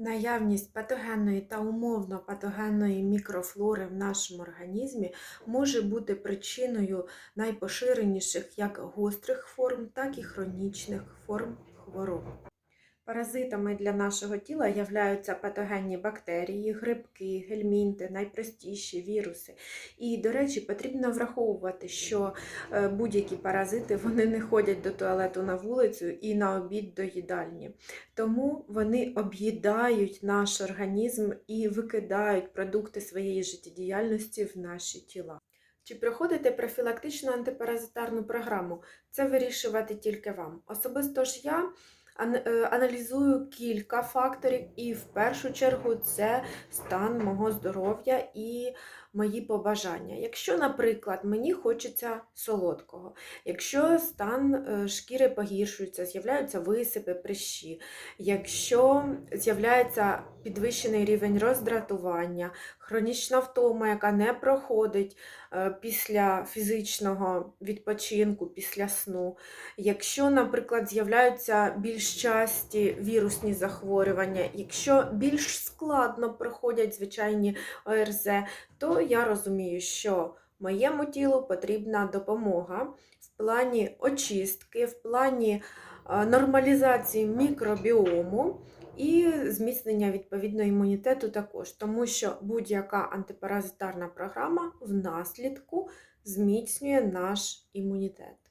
Наявність патогенної та умовно патогенної мікрофлори в нашому організмі може бути причиною найпоширеніших як гострих форм, так і хронічних форм хвороб. Паразитами для нашого тіла являються патогенні бактерії, грибки, гельмінти, найпростіші віруси. І, до речі, потрібно враховувати, що е, будь-які паразити вони не ходять до туалету на вулицю і на обід до їдальні. Тому вони об'їдають наш організм і викидають продукти своєї життєдіяльності в наші тіла. Чи проходите профілактичну антипаразитарну програму? Це вирішувати тільки вам. Особисто ж я аналізую кілька факторів, і в першу чергу це стан мого здоров'я і мої побажання. Якщо, наприклад, мені хочеться солодкого, якщо стан е, шкіри погіршується, з'являються висипи, прищі, якщо з'являється підвищений рівень роздратування, хронічна втома, яка не проходить е, після фізичного відпочинку, після сну, якщо, наприклад, з'являються більш часті вірусні захворювання, якщо більш складно проходять звичайні ОРЗ, то я розумію, що моєму тілу потрібна допомога в плані очистки, в плані е, нормалізації мікробіому і зміцнення відповідно імунітету також, тому що будь-яка антипаразитарна програма в наслідку зміцнює наш імунітет.